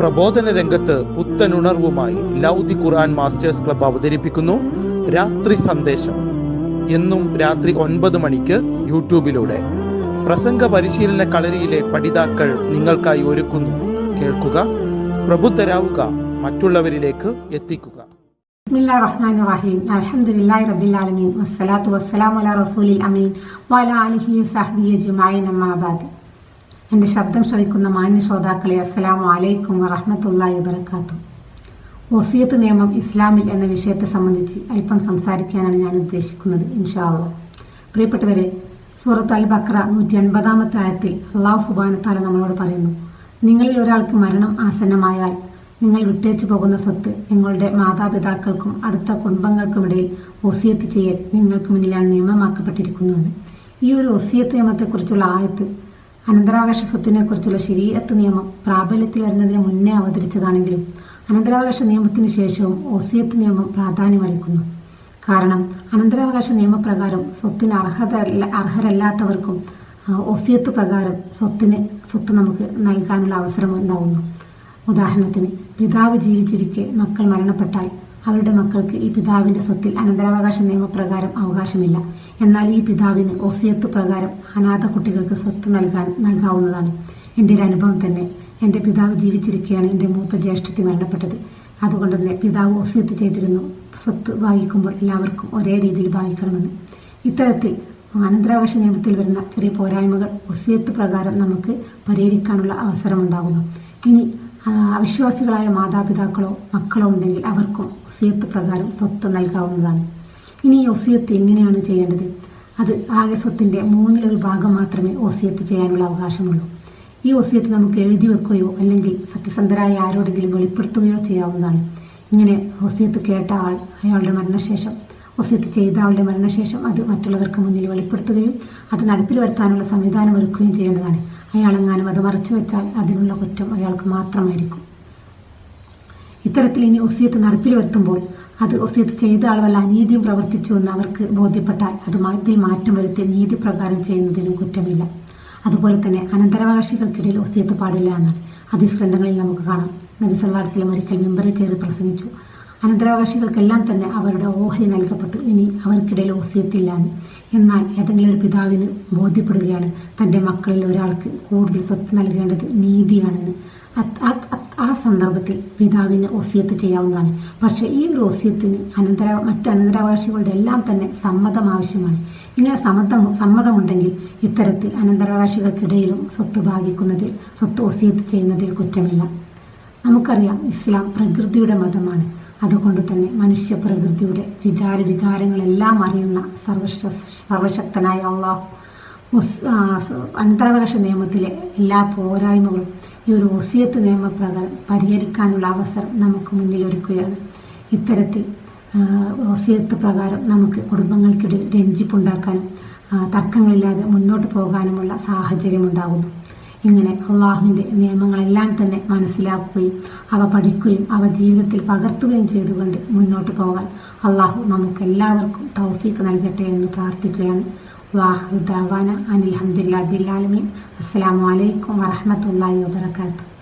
പ്രബോധന രംഗത്ത് പുത്തനുണർവുമായി ലൗദി ഖുർആൻ masters club അവതരിപ്പിക്കുന്നു. രാത്രി സന്ദേശം. എന്നും രാത്രി ഒൻപത് മണിക്ക് യൂട്യൂബിലൂടെ. പ്രസംഗ പരിശീലന കളരിയിലെ പഠിതാക്കൾ നിങ്ങൾക്കായി ഒരുക്കുന്നു. കേൾക്കുക പ്രബുദ്ധരാവുക മറ്റുള്ളവരിലേക്ക് എത്തിക്കുക. ബിസ്മില്ലാ റഹീം അലഹമുല്ലാ റബിലാലമീൻ വസ്സലാത്തു അമീൻ. വാല അലിഹി സഹബി ജുമായി എന്റെ ശബ്ദം ശ്രവിക്കുന്ന മാന്യ ശ്രോതാക്കളെ അസ്സലാമു വലൈക്കും വറഹ്മത്തുള്ളാഹി വബർക്കാത്തു വസിയത്ത് നിയമം ഇസ്ലാമിൽ എന്ന വിഷയത്തെ സംബന്ധിച്ച് അല്പം സംസാരിക്കാനാണ് ഞാൻ ഉദ്ദേശിക്കുന്നത് ഇൻഷാ അള്ളാഹ് പ്രിയപ്പെട്ടവരെ സൂറത്ത് അൽ ബക്ര നൂറ്റി എൺപതാമത്തെ ആയത്തിൽ അള്ളാഹു സുബാനത്താല നമ്മളോട് പറയുന്നു നിങ്ങളിൽ ഒരാൾക്ക് മരണം ആസന്നമായാൽ നിങ്ങൾ വിട്ടേച്ചു പോകുന്ന സ്വത്ത് നിങ്ങളുടെ മാതാപിതാക്കൾക്കും അടുത്ത കുടുംബങ്ങൾക്കുമിടയിൽ ഒസിയത്ത് ചെയ്യൽ നിങ്ങൾക്ക് മുന്നിലാണ് നിയമമാക്കപ്പെട്ടിരിക്കുന്നുവെന്ന് ഈ ഒരു ഒസിയത്ത് നിയമത്തെക്കുറിച്ചുള്ള ആയത്ത് അനന്തരാവകാശ സ്വത്തിനെ കുറിച്ചുള്ള ശരീരത്ത് നിയമം പ്രാബല്യത്തിൽ വരുന്നതിന് മുന്നേ അവതരിച്ചതാണെങ്കിലും അനന്തരാവകാശ നിയമത്തിന് ശേഷവും ഒസിയത്ത് നിയമം പ്രാധാന്യമളിക്കുന്നു കാരണം അനന്തരാവകാശ നിയമപ്രകാരം സ്വത്തിന് അർഹത അർഹരല്ലാത്തവർക്കും ഒസിയത്ത് പ്രകാരം സ്വത്തിന് സ്വത്ത് നമുക്ക് നൽകാനുള്ള അവസരം ഉണ്ടാവുന്നു ഉദാഹരണത്തിന് പിതാവ് ജീവിച്ചിരിക്കെ മക്കൾ മരണപ്പെട്ടാൽ അവരുടെ മക്കൾക്ക് ഈ പിതാവിന്റെ സ്വത്തിൽ അനന്തരാവകാശ നിയമപ്രകാരം അവകാശമില്ല. എന്നാൽ ഈ പിതാവിന് ഒസിയത്ത് പ്രകാരം അനാഥ കുട്ടികൾക്ക് സ്വത്ത് നൽകാൻ നൽകാവുന്നതാണ്. എന്റെ ഒരു അനുഭവം തന്നെ എന്റെ പിതാവ് ജീവിച്ചിരിക്കുകയാണ് എന്റെ മൂത്ത ജ്യേഷ്ഠത്തി മരണപ്പെട്ടത്. അതുകൊണ്ട് തന്നെ പിതാവ് ഒസിയത്ത് ചെയ്തിരുന്നു. സ്വത്ത് വായിക്കുമ്പോൾ എല്ലാവർക്കും ഒരേ രീതിയിൽ വായിക്കണമെന്ന് ഇത്തരത്തിൽ അനന്തരാവകാശ നിയമത്തിൽ വരുന്ന ചെറിയ പോരായ്മകൾ ഒസിയത്ത് പ്രകാരം നമുക്ക് പരിഹരിക്കാനുള്ള അവസരമുണ്ടാകുന്നു. ഇനി അവിശ്വാസികളായ മാതാപിതാക്കളോ മക്കളോ ഉണ്ടെങ്കിൽ അവർക്കും ഒസിയത്ത് പ്രകാരം സ്വത്ത് നൽകാവുന്നതാണ്. ഇനി ഈ ഒസിയത്ത് എങ്ങനെയാണ് ചെയ്യേണ്ടത്? അത് ആകെ സ്വത്തിന്റെ മൂന്നിലൊരു ഭാഗം മാത്രമേ ഒസിയത്ത് ചെയ്യാനുള്ള അവകാശമുള്ളൂ. ഈ ഒസിയത്ത് നമുക്ക് എഴുതി വെക്കുകയോ അല്ലെങ്കിൽ സത്യസന്ധരായ ആരോടെങ്കിലും വെളിപ്പെടുത്തുകയോ ചെയ്യാവുന്നതാണ്. ഇങ്ങനെ ഒസിയത്ത് കേട്ട ആൾ അയാളുടെ മരണശേഷം ഒസിയത്ത് ചെയ്ത ആളുടെ മരണശേഷം അത് മറ്റുള്ളവർക്ക് മുന്നിൽ വെളിപ്പെടുത്തുകയും അത് നടപ്പിൽ വരുത്താനുള്ള സംവിധാനം ഒരുക്കുകയും ചെയ്യേണ്ടതാണ്. അയാളെങ്ങാനും അത് മറച്ചു വെച്ചാൽ അതിനുള്ള കുറ്റം അയാൾക്ക് മാത്രമായിരിക്കും. ഇത്തരത്തിൽ ഇനി ഒസിയത്ത് നടപ്പിൽ വരുത്തുമ്പോൾ അത് ഒസിയത്ത് ചെയ്ത ആൾ വല്ല അനീതിയും പ്രവർത്തിച്ചു എന്ന് അവർക്ക് ബോധ്യപ്പെട്ടാൽ അത് അതിൽ മാറ്റം വരുത്തി നീതി പ്രകാരം ചെയ്യുന്നതിനും കുറ്റമില്ല. അതുപോലെ തന്നെ അനന്തരാവകാശികൾക്കിടയിൽ ഒസിയത്ത് പാടില്ല എന്നാണ്. അതിസ്ഗ്രന്ഥങ്ങളിൽ നമുക്ക് കാണാം. നബി വസല്ലം ഒരിക്കൽ മെമ്പറിൽ കയറി പ്രസംഗിച്ചു. അനന്തരാവകാശികൾക്കെല്ലാം തന്നെ അവരുടെ ഓഹരി നൽകപ്പെട്ടു. ഇനി അവർക്കിടയിൽ ഓസിയത്തില്ല എന്ന് എന്നാൽ ഏതെങ്കിലും ഒരു പിതാവിന് ബോധ്യപ്പെടുകയാണ്. തന്റെ മക്കളിൽ ഒരാൾക്ക് കൂടുതൽ സ്വത്ത് നൽകേണ്ടത് നീതിയാണെന്ന്. ആ സന്ദർഭത്തിൽ പിതാവിന് ഒസിയത്ത് ചെയ്യാവുന്നതാണ്. പക്ഷേ ഈ ഒരു ഒസിയത്തിന് അനന്തര മറ്റ് അനന്തരാവകാശികളുടെ എല്ലാം തന്നെ സമ്മതം ആവശ്യമാണ്. ഇങ്ങനെ സമ്മതം സമ്മതമുണ്ടെങ്കിൽ ഇത്തരത്തിൽ അനന്തരാവകാശികൾക്കിടയിലും സ്വത്ത് ഭാഗിക്കുന്നതിൽ സ്വത്ത് ഒസിയത്ത് ചെയ്യുന്നതിൽ കുറ്റമില്ല. നമുക്കറിയാം ഇസ്ലാം പ്രകൃതിയുടെ മതമാണ്. അതുകൊണ്ട് തന്നെ മനുഷ്യ പ്രകൃതിയുടെ വിചാര വികാരങ്ങളെല്ലാം അറിയുന്ന സർവശ സർവശക്തനായ അള്ളാഹു. മുസ് അനന്തരാവകാശ നിയമത്തിലെ എല്ലാ പോരായ്മകളും ഈ ഒരു ഒസിയത്ത് നിയമപ്രകാരം പരിഹരിക്കാനുള്ള അവസരം നമുക്ക് മുന്നിൽ ഒരുക്കുകയാണ് ഇത്തരത്തിൽ ഒസിയത്ത് പ്രകാരം നമുക്ക് കുടുംബങ്ങൾക്കിടയിൽ രഞ്ജിപ്പുണ്ടാക്കാനും തർക്കങ്ങളില്ലാതെ മുന്നോട്ട് പോകാനുമുള്ള സാഹചര്യം ഉണ്ടാകുന്നു ഇങ്ങനെ അള്ളാഹുവിന്റെ നിയമങ്ങളെല്ലാം തന്നെ മനസ്സിലാക്കുകയും അവ പഠിക്കുകയും അവ ജീവിതത്തിൽ പകർത്തുകയും ചെയ്തുകൊണ്ട് മുന്നോട്ട് പോകാൻ അള്ളാഹു നമുക്ക് എല്ലാവർക്കും തൗഫീക്ക് നൽകട്ടെ എന്ന് പ്രാർത്ഥിക്കുകയാണ്. വാഹു ദാവാന അനിൽ ഹംദില്ലാ ബില്ലാലമീൻ അസ്സാം വലൈക്കും വറഹ്മത്തുള്ളാഹി വബറകാതുഹു.